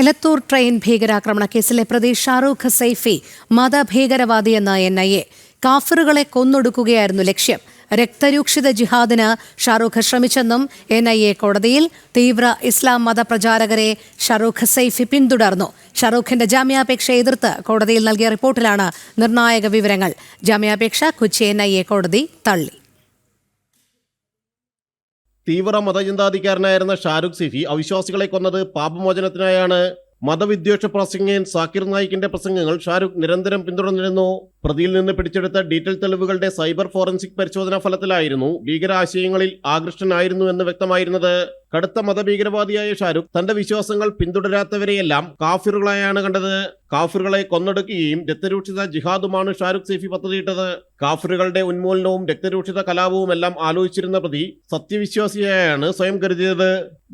Elathur train ഭീകരാക്രമണ കേസിലെ പ്രതി ഷാറൂഖ് സൈഫി മതഭീകരവാദിയെന്ന എൻ ഐ എ. കാഫറുകളെ കൊന്നൊടുക്കുകയായിരുന്നു ലക്ഷ്യം. രക്തരൂക്ഷിത ജിഹാദിന് ഷാറൂഖ് ശ്രമിച്ചെന്നും എൻ ഐ എ കോടതിയിൽ തീവ്ര ഇസ്ലാം മതപ്രചാരകരെ ഷാറൂഖ് സൈഫി പിന്തുടർന്നു. ഷാറൂഖിന്റെ ജാമ്യാപേക്ഷ എതിർത്ത് കോടതിയിൽ നൽകിയ റിപ്പോർട്ടിലാണ് നിർണായക വിവരങ്ങൾ. ജാമ്യാപേക്ഷ കൊച്ചി എൻ ഐ എ കോടതി തള്ളി. തീവ്ര മതചിന്താധികാരനായിരുന്ന ഷാരൂഖ് സിഫി അവിശ്വാസികളെ കൊന്നത് പാപമോചനത്തിനായാണ്. മതവിദ്വേഷ പ്രസംഗൻ സാക്കിർ നായിക്കിന്റെ പ്രസംഗങ്ങൾ ഷാരൂഖ് നിരന്തരം പിന്തുടർന്നിരുന്നു. പ്രതിയിൽ നിന്ന് പിടിച്ചെടുത്ത ഡീറ്റെയിൽ തെളിവുകളുടെ സൈബർ ഫോറൻസിക് പരിശോധനാ ഫലത്തിലായിരുന്നു ഭീകരാശയങ്ങളിൽ ആകൃഷ്ടനായിരുന്നു എന്ന് വ്യക്തമായിരുന്നത്. കടുത്ത മതഭീകരവാദിയായ ഷാരൂഖ് തന്റെ വിശ്വാസങ്ങൾ പിന്തുടരാത്തവരെയെല്ലാം കാഫിറുകളായാണ് കണ്ടത്. കാഫിറുകളെ കൊന്നൊടുക്കുകയും രക്തരൂക്ഷിത ജിഹാദുമാണ് ഷാരൂഖ് സേഫി പദ്ധതിയിട്ടത്. കാഫിറുകളുടെ ഉന്മൂലനവും രക്തരൂക്ഷിത കലാപവും എല്ലാം ആലോചിച്ചിരുന്ന പ്രതി സത്യവിശ്വാസിയായാണ് സ്വയം കരുതിയത്.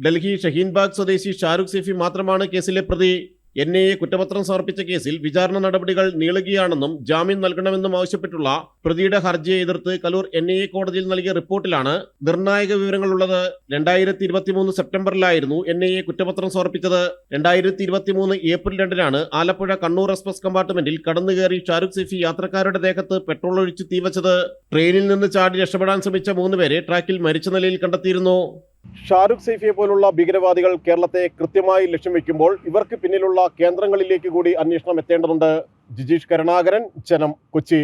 ഡൽഹി ഷഹീൻബാഗ് സ്വദേശി ഷാരൂഖ് സേഫി മാത്രമാണ് കേസിലെ പ്രതി. എൻ ഐ എ കുറ്റപത്രം സമർപ്പിച്ച കേസിൽ വിചാരണ നടപടികൾ നീളുകയാണെന്നും ജാമ്യം നൽകണമെന്നും ആവശ്യപ്പെട്ടുള്ള പ്രതിയുടെ ഹർജിയെ എതിർത്ത് കലൂർ എൻ ഐ എ കോടതിയിൽ നൽകിയ റിപ്പോർട്ടിലാണ് നിർണായക വിവരങ്ങളുള്ളത്. രണ്ടായിരത്തി ഇരുപത്തിമൂന്ന് സെപ്റ്റംബറിലായിരുന്നു എൻ ഐ എ കുറ്റപത്രം സമർപ്പിച്ചത്. രണ്ടായിരത്തി ഇരുപത്തിമൂന്ന് ഏപ്രിൽ രണ്ടിനാണ് ആലപ്പുഴ കണ്ണൂർ എക്സ്പ്രസ് കമ്പാർട്ട്മെന്റിൽ കടന്നുകയറി ഷാരൂഖ് സൈഫി യാത്രക്കാരുടെ ദേഹത്ത് പെട്രോൾ ഒഴിച്ച് തീവച്ചത് ട്രെയിനിൽ നിന്ന് ചാടി രക്ഷപ്പെടാൻ ശ്രമിച്ച മൂന്ന് പേരെ ട്രാക്കിൽ മരിച്ച നിലയിൽ കണ്ടെത്തിയിരുന്നു. ഷാരൂഖ് സൈഫിയെ പോലുള്ള ഭീകരവാദികൾ കേരളത്തെ കൃത്യമായി ലക്ഷ്യം വെക്കുമ്പോൾ ഇവർക്ക് പിന്നിലുള്ള കേന്ദ്രങ്ങളിലേക്ക് കൂടി അന്വേഷണം എത്തേണ്ടതുണ്ട്. ജിജീഷ് കരുണാകരൻ ജനം കൊച്ചി.